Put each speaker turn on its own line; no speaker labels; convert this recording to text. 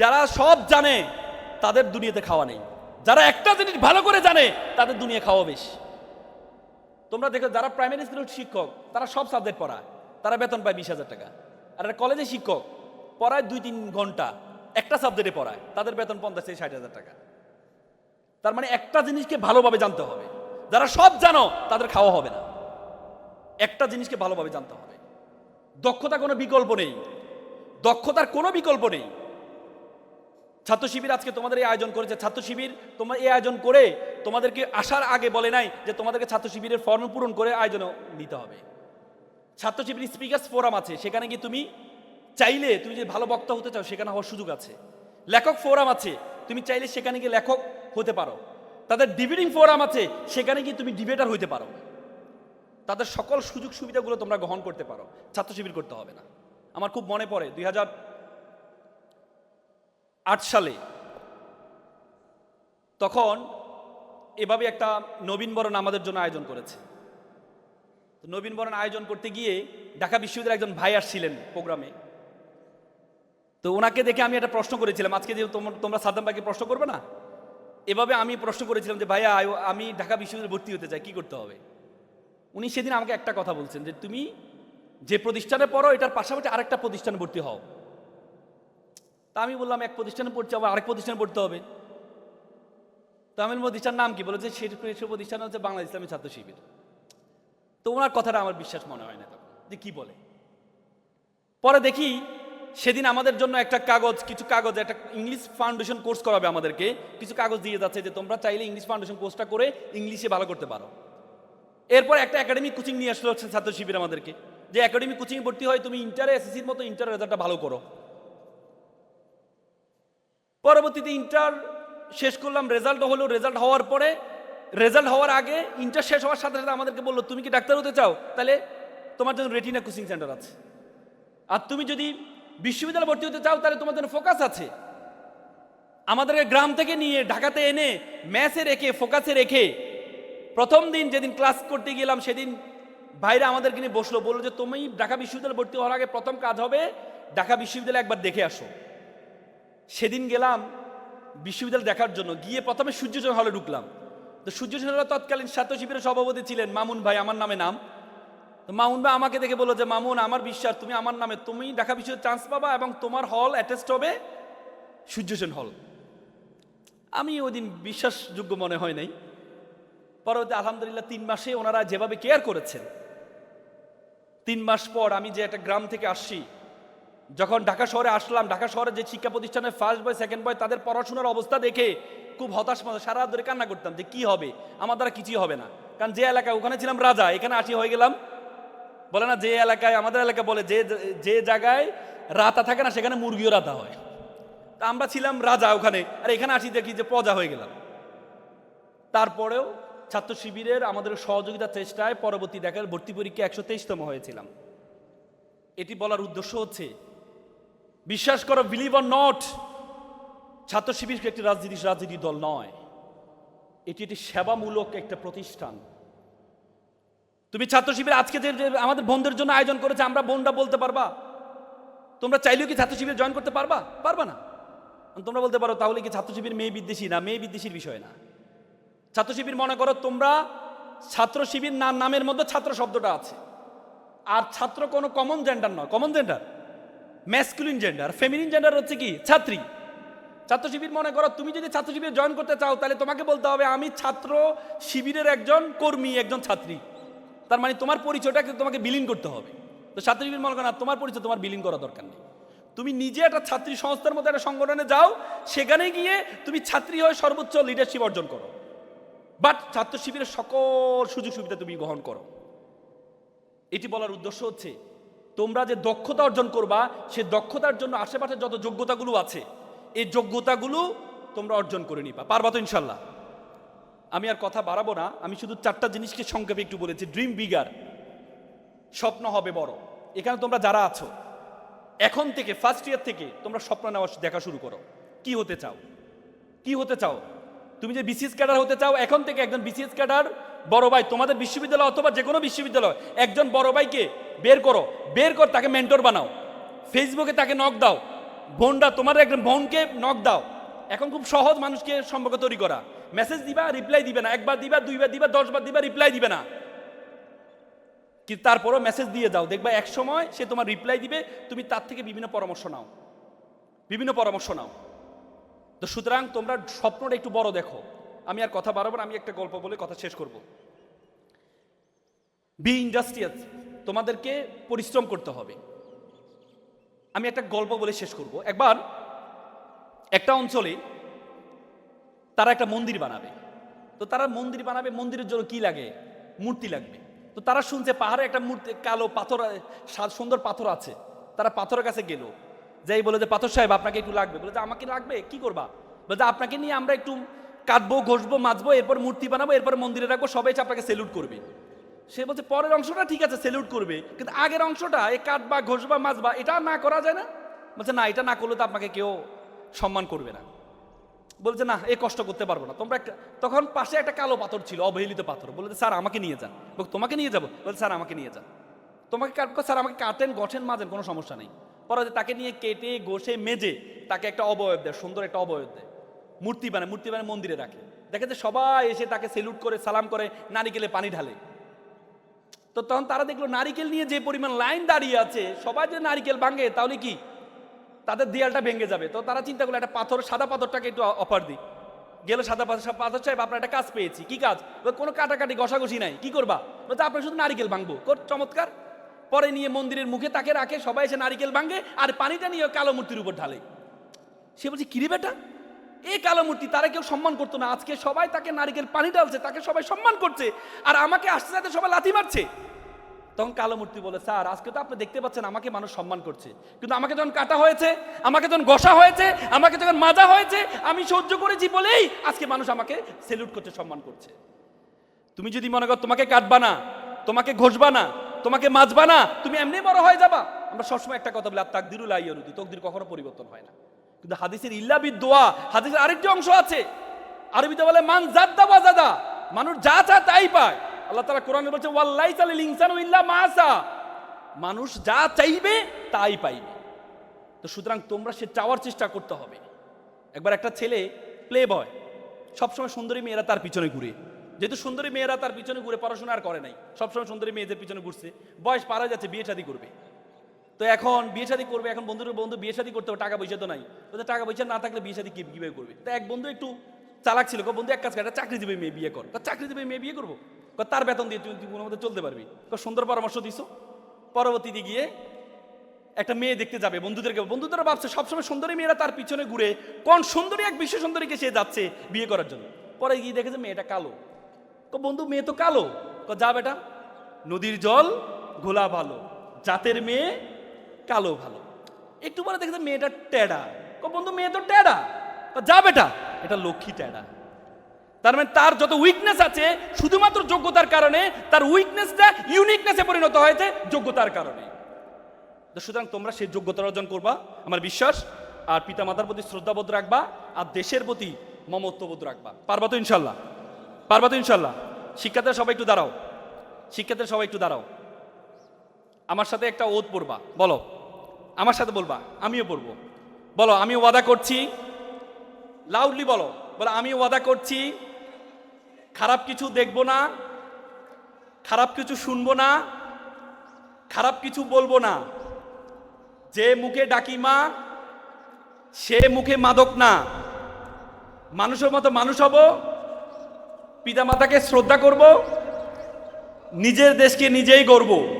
যারা সব জানে, তাদের দুনিয়াতে খাওয়া নেই। যারা একটা জিনিস ভালো করে জানে, তাদের দুনিয়া খাওয়া বেশি। তোমরা দেখো, যারা প্রাইমারি স্কুলের শিক্ষক, তারা সব সাবজেক্ট পড়ায়। তারা বেতন পায় বিশ হাজার টাকা। আর একটা কলেজে শিক্ষক, পড়ায় দুই তিন ঘণ্টা। একটা সাবজেক্টে পড়ায়, তাদের বেতন পঞ্চাশ থেকে ষাট হাজার টাকা। তার মানে একটা জিনিসকে ভালোভাবে জানতে হবে। যারা সব জানো, তাদের খাওয়া হবে না। একটা জিনিসকে ভালোভাবে জানতে হবে। দক্ষতা কোনো বিকল্প নেই। দক্ষতার কোনো বিকল্প নেই। ছাত্র শিবির আজকে তোমাদের এই আয়োজন করেছে। ছাত্র শিবির তোমার এই আয়োজন করে তোমাদেরকে আসার আগে বলে নাই যে তোমাদেরকে ছাত্র শিবিরের ফর্ম পূরণ করে আয়োজন নিতে হবে। ছাত্র শিবির স্পিকার্স ফোরাম আছে, সেখানে গিয়ে তুমি চাইলে তুমি যে ভালো বক্তা হতে চাও, সেখানে হওয়ার সুযোগ আছে। লেখক ফোরাম আছে, তুমি চাইলে সেখানে গিয়ে লেখক হতে পারো। তাদের ডিবেটিং ফোরাম আছে, সেখানে গিয়ে তুমি ডিবেটার হইতে পারো। তাদের সকল সুযোগ সুবিধাগুলো তোমরা গ্রহণ করতে পারো। ছাত্র শিবির করতে হবে না। আমার খুব মনে পড়ে, দুই হাজার আট সালে তখন এভাবে একটা নবীনবরণ আমাদের জন্য আয়োজন করেছে। তো নবীনবরণ আয়োজন করতে গিয়ে ঢাকা বিশ্ববিদ্যালয়ের একজন ভাই আসছিলেন প্রোগ্রামে। তো ওনাকে দেখে আমি একটা প্রশ্ন করেছিলাম, আজকে যে তোমরা- সাদ্দাম ভাইকে প্রশ্ন করবে না? এভাবে আমি প্রশ্ন করেছিলাম যে, ভাইয়া আমি ঢাকা বিশ্ববিদ্যালয়ে ভর্তি হতে চাই, কি করতে হবে? উনি সেদিন আমাকে একটা কথা বলছেন যে, তুমি যে প্রতিষ্ঠানে পড়ো, এটার পাশাপাশি আরেকটা প্রতিষ্ঠানে ভর্তি হও। তা আমি বললাম, এক প্রতিষ্ঠানে পড়ছি আবার আরেক প্রতিষ্ঠানে পড়তে হবে। তো আমি প্রতিষ্ঠান নাম কি? বলে, যে সে প্রতিষ্ঠান হচ্ছে বাংলাদেশ ইসলামী ছাত্র শিবির। তো ওনার কথাটা আমার বিশ্বাস মনে হয় না যে কি বলে। পরে দেখি, সেদিন আমাদের জন্য একটা কাগজ, কিছু কাগজ, একটা ইংলিশ ফাউন্ডেশন কোর্স করাবে আমাদেরকে। কিছু কাগজ দিয়ে যাচ্ছে যে, তোমরা চাইলে ইংলিশ ফাউন্ডেশন কোর্সটা করে ইংলিশে ভালো করতে পারো। এরপর একটা একাডেমিক কোচিং নিয়ে আসলো ছাত্র শিবির আমাদেরকে, যে একাডেমিক কোচিং ভর্তি হয়, তুমি ইন্টারে এসএসসির মতো ইন্টার রেজাল্টটা ভালো করো। পরবর্তীতে ইন্টার শেষ করলাম রেজাল্ট হলো রেজাল্ট হওয়ার পরে রেজাল্ট হওয়ার আগে ইন্টার শেষ হওয়ার সাথে সাথে আমাদেরকে বলল, তুমি কি ডাক্তার হতে চাও? তাহলে তোমার জন্য রেটিনা কোচিং সেন্টার আছে। আর তুমি যদি বিশ্ববিদ্যালয়ে ভর্তি হতে চাও, তাহলে তোমার জন্য ফোকাস আছে। আমাদেরকে গ্রাম থেকে নিয়ে ঢাকাতে এনে ম্যাথে রেখে ফোকাসে রেখে প্রথম দিন যেদিন ক্লাস করতে গেলাম, সেদিন ভাইরা আমাদেরকে নিয়ে বসল, বলল যে, তুমি ঢাকা বিশ্ববিদ্যালয়ে ভর্তি হওয়ার আগে প্রথম কাজ হবে, ঢাকা বিশ্ববিদ্যালয়ে একবার দেখে আসো। সেদিন গেলাম বিশ্ববিদ্যালয় দেখার জন্য। গিয়ে প্রথমে সূর্যচন্দ্র হলে ঢুকলাম। তো সূর্যচন্দ্র হলে তৎকালীন ছাত্র শিবিরের সভাপতি ছিলেন মামুন ভাই, আমার নামে নাম। তো মামুন ভাই আমাকে দেখে বলল যে, মামুন, আমার বিশ্বাস, তুমি আমার নামে, তুমি ঢাকা বিশ্ববিদ্যালয়ে চান্স পাবা এবং তোমার হল অ্যাটেস্ট হবে সূর্যসেন হল আমি ওই দিন বিশ্বাসযোগ্য মনে হয় নাই। পরবর্তী আলহামদুলিল্লাহ তিন মাসে ওনারা যেভাবে কেয়ার করেছেন, তিন মাস পর আমি যে একটা গ্রাম থেকে আসছি যখন ঢাকা শহরে আসলাম, ঢাকা শহরে যে শিক্ষা প্রতিষ্ঠানে ফার্স্ট বয় সেকেন্ড বয় তাদের পড়াশোনার অবস্থা দেখে খুব হতাশ মতো সারা ধরে কান্না করতাম যে কি হবে? আমার দ্বারা কিছুই হবে না। কারণ যে এলাকায়, ওখানে ছিলাম রাজা, এখানে আসি হয়ে গেলাম। বলে না, যে এলাকায়, আমাদের এলাকা বলে, যে যে জায়গায় রাতা থাকে না, সেখানে মুরগিও রাতা হয়। তা আমরা ছিলাম রাজা ওখানে, আর এখানে আসি দেখি যে প্রজা হয়ে গেলাম। তারপরেও ছাত্র শিবিরের আমাদের সহযোগিতার চেষ্টায় পরবর্তী দেখার ভর্তি পরীক্ষা একশো তেইশতম হয়েছিলাম। এটি বলার উদ্দেশ্য হচ্ছে বিশ্বাস করো বিলিভ অর নট ছাত্র শিবির একটি রাজনীতি রাজনীতি দল নয়। এটি একটি সেবামূলক একটা প্রতিষ্ঠান। তুমি ছাত্র শিবির আজকে যে আমাদের বোনদের জন্য আয়োজন করেছে, আমরা বোনরা বলতে পারবা? তোমরা চাইলেও কি ছাত্র শিবির জয়েন করতে পারবা? পারবা না। তোমরা বলতে পারো, তাহলে কি ছাত্র শিবির মেয়ে বিদ্বেষী? না, মেয়ে বিদ্বেষীর বিষয় না। ছাত্র শিবির মনে করো, তোমরা ছাত্র শিবির নাম নামের মধ্যে ছাত্র শব্দটা আছে। আর ছাত্র কোনো কমন জেন্ডার নয়। Common gender masculine gender feminine gender হচ্ছে কি? ছাত্রী। ছাত্র শিবির মনে করো, তুমি যদি ছাত্র শিবির জয়েন করতে চাও, তাহলে তোমাকে বলতে হবে, আমি ছাত্র শিবিরের একজন কর্মী, একজন ছাত্রী। তার মানে তোমার পরিচয়টাকে তোমাকে বিলীন করতে হবে। তো ছাত্র শিবির মনে করো, না, তোমার পরিচয় তোমার বিলীন করা দরকার নেই। তুমি নিজে একটা ছাত্রী সংস্থার মধ্যে একটা সংগঠনে যাও, সেখানে গিয়ে তুমি ছাত্রী হয়ে সর্বোচ্চ লিডারশিপ অর্জন করো। বাট ছাত্র শিবিরের সকল সুযোগ সুবিধা তুমি গ্রহণ করো। এটি বলার উদ্দেশ্য হচ্ছে তোমরা যে দক্ষতা অর্জন করবা, সে দক্ষতার জন্য আশেপাশে যত যোগ্যতাগুলো আছে, এই যোগ্যতাগুলো তোমরা অর্জন করে নিবা। পারবা তো ইনশাল্লাহ? আমি আর কথা বাড়াবো না, আমি শুধু চারটা জিনিসকে সংক্ষেপে একটু বলেছি। ড্রিম বিগার স্বপ্ন হবে বড়। এখানে তোমরা যারা আছো, এখন থেকে ফার্স্ট ইয়ার থেকে, তোমরা স্বপ্ন নেওয়া দেখা শুরু করো। কি হতে চাও? কি হতে চাও? তুমি যে বিসিএস ক্যাডার হতে চাও, এখন থেকে একজন বিসিএস ক্যাডার বড় ভাই, তোমাদের বিশ্ববিদ্যালয় অথবা যে কোনো বিশ্ববিদ্যালয়, একজন বড় ভাইকে বের করো। বের কর, তাকে মেন্টর বানাও। ফেসবুকে তাকে নক দাও। বোনরা তোমার একজন বোনকে নক দাও। এখন খুব সহজ মানুষকে সম্পর্ক তৈরি করা। মেসেজ দিবা রিপ্লাই দিবে না। একবার দিবা, দুইবার দিবা, দশবার দিবা রিপ্লাই দিবে না। কি, তারপরও মেসেজ দিয়ে দাও। দেখবা এক সময় সে তোমার রিপ্লাই দিবে, তুমি তার থেকে বিভিন্ন পরামর্শ নাও। বিভিন্ন পরামর্শ নাও। তো সুতরাং তোমরা স্বপ্নটা একটু বড় দেখো। আমি আর কথা বাড়াবো আমি একটা গল্প বলে কথা শেষ করব। বি ইন্ডাস্ট্রিয়াল তোমাদেরকে পরিশ্রম করতে হবে। আমি একটা গল্প বলে শেষ করব। একবার একটা অঞ্চলে তারা একটা মন্দির বানাবে। তো তারা মন্দির বানাবে, মন্দিরের জন্য কি লাগে? মূর্তি লাগবে। তো তারা শুনছে পাহাড়ে একটা মূর্তি, কালো পাথর সুন্দর পাথর আছে। তারা পাথরের কাছে গেল। যাই বলে যে, পাথর সাহেব, আপনাকে একটু লাগবে। বলে যে, আমাকে লাগবে? কি করবা? বলে যে, আপনাকে নিয়ে আমরা একটু কাটবো, ঘষবো, মাজবো, এরপর মূর্তি বানাবো, এরপর মন্দিরে রাখব, সবাই এসে আপনাকে সেলুট করবে। সে বলছে, পরের অংশটা ঠিক আছে সেলুট করবে, কিন্তু আগের অংশটা এই কাটবা, ঘষবা, মাজবা, এটা না করা যায় না? বলছে, না, এটা না করলে তো আপনাকে কেউ সম্মান করবে না। বলছে, না, এ কষ্ট করতে পারব না। তোমরা একটা, তখন পাশে একটা কালো পাথর ছিল, অবহেলিত পাথর। বলে স্যার, আমাকে নিয়ে যান। তোমাকে নিয়ে যাব? বলছে স্যার, আমাকে নিয়ে যান। তোমাকে কাটবো স্যার, আমাকে কাটেন, গঠেন, মাজেন, কোনো সমস্যা নেই। পরে তাকে নিয়ে কেটে, ঘষে, মেজে, তাকে একটা অবয়ব দেয়, সুন্দর একটা অবয়ব দেয়। মূর্তি বানায় মূর্তি বানায় মন্দিরে রাখে। দেখে যে সবাই এসে তাকে সেলুট করে, সালাম করে, নারিকেলে পানি ঢালে। তো তখন তারা দেখল নারিকেল নিয়ে যে পরিমাণ লাইন দাঁড়িয়ে আছে, সবাই যে নারিকেল ভাঙে, তাহলে কি? তাদের দেয়ালটা ভেঙে যাবে। তো তারা চিন্তা করল, একটা পাথর, সাদা পাথরটাকে একটু অফার দিই। গেল সাদা পাথর পাথর সাহেব, আপনার একটা কাজ পেয়েছি। কি কাজ? কোনো কাটাকাটি, ঘষাঘষি নাই। কি করবা? বলতে আপনি শুধু নারিকেল ভাঙবো। কর- চমৎকার। পরে নিয়ে মন্দিরের মুখে তাকে রাখে, সবাই এসে নারিকেল ভাঙে আর পানিটা নিয়ে কালো মূর্তির উপর ঢালে। সে বলছে, কিরে বেটা? এই কালো মূর্তি তারা কেউ সম্মান করতো না। আজকে সবাই তাকে নারিকেল পানি ঢালছে, তাকে সবাই সম্মান করছে, আর আমাকে আসতে যাতে সবাই লাথি মারছে। তখন কালো মূর্তি বলে, স্যার, আজকে তো আপনি দেখতে পাচ্ছেন আমাকে মানুষ সম্মান করছে। কিন্তু আমাকে যখন কাটা হয়েছে, আমাকে যখন ঘষা হয়েছে, আমাকে যখন মাজা হয়েছে, আমি সহ্য করেছি বলেই আজকে মানুষ আমাকে সেলুট করছে সম্মান করছে। তুমি যদি মনে করো তোমাকে কাটবা না, তোমাকে ঘষবা না, তোমাকে মাজবা না, তুমি এমনি বড় হয়ে যাবা। আমরা সবসময় একটা কথা বলি আর তাকদিরুল আইয়ারুদি তকদির কখনো পরিবর্তন হয় না। কিন্তু হাদিসের ইল্লাবিদ দোয়া, হাদিসের আরেকটি অংশ আছে। আরবিতে বলে, মান জাদ্দা বাজাদা মানুষ যা চায় তাই পায়। আল্লাহ তাআলা কোরআনে বলছে ওয়াল্লাই তালিল ইনসানু ইল্লা মাসা মানুষ যা চাইবে তাই পাইবে। তো সুতরাং তোমরা সে চাওয়ার চেষ্টা করতে হবে। একবার একটা ছেলে প্লে বয় সবসময় সুন্দরী মেয়েরা তার পিছনে ঘুরে। যেহেতু সুন্দরী মেয়েরা তার পিছনে ঘুরে পড়াশোনা আর করে নাই, সবসময় সুন্দরী মেয়েদের পিছনে ঘুরছে, বয়স পারা যাচ্ছে, বিয়ে শাদী করবে। তো এখন বিয়ে শাদী করবে, এখন বন্ধুর বন্ধু বিয়ে শাদি করতে হবে, টাকা পয়সা তো নাই। বলতে টাকা পয়সা না থাকলে বিয়ে শাদী কীভাবে করবে? তো এক বন্ধু একটু চালাক ছিল বন্ধু, এক কাজ করে চাকরি চাকরিজীবী মেয়ে বিয়ে কর। কো চাকরিজীবী মেয়ে বিয়ে করব? তার বেতন দিয়ে তুই কোনো মতে চলতে পারবি। সুন্দর পরামর্শ দিছো। পরবর্তীতে গিয়ে একটা মেয়ে দেখতে যাবে বন্ধুদেরকে। বন্ধুদের ভাবছে, সবসময় সুন্দরী মেয়েরা তার পিছনে ঘুরে কোন সুন্দরী এক বিশ্ব সুন্দরীকে সে যাচ্ছে বিয়ে করার জন্য। পরে গিয়ে দেখেছে মেয়েটা কালো। বন্ধু, মেয়ে তো কালো। যা বেটা, নদীর জল ঘোলা ভালো জাতের মেয়ে কালো ভালো। একটু পরে দেখেছে মেয়েটা টেডা। কো বন্ধু, মেয়ে তো টেডা। যা বেটা, এটা লক্ষ্মী টেডা। তার মানে তার যত উইকনেস আছে, শুধুমাত্র যোগ্যতার কারণে তার উইকনেসটা ইউনিকনেসে পরিণত হয়েছে যোগ্যতার কারণে। সুতরাং তোমরা সেই যোগ্যতা অর্জন করবা, আমার বিশ্বাস। আর পিতা মাতার প্রতি শ্রদ্ধাবোধ রাখবা, আর দেশের প্রতি মমত্ববোধ রাখবা। পারবা তো ইনশাল্লাহ? পারবা তো ইনশাল্লাহ? শিক্ষার্থীরা সবাই একটু দাঁড়াও। শিক্ষার্থীরা সবাই একটু দাঁড়াও। আমার সাথে একটা ওত পড়বা, বলো। আমার সাথে বলবা, আমিও পড়ব বলো আমি ওয়াদা করছি। লাউডলি বলো বলো আমি ওয়াদা করছি। খারাপ কিছু দেখব না, খারাপ কিছু শুনব না, খারাপ কিছু বলব না। যে মুখে ডাকি মা, সে মুখে মাদক না। মানুষের মতো মানুষ হব, পিতামাতাকে শ্রদ্ধা করব, নিজের দেশকে নিজেই গড়ব।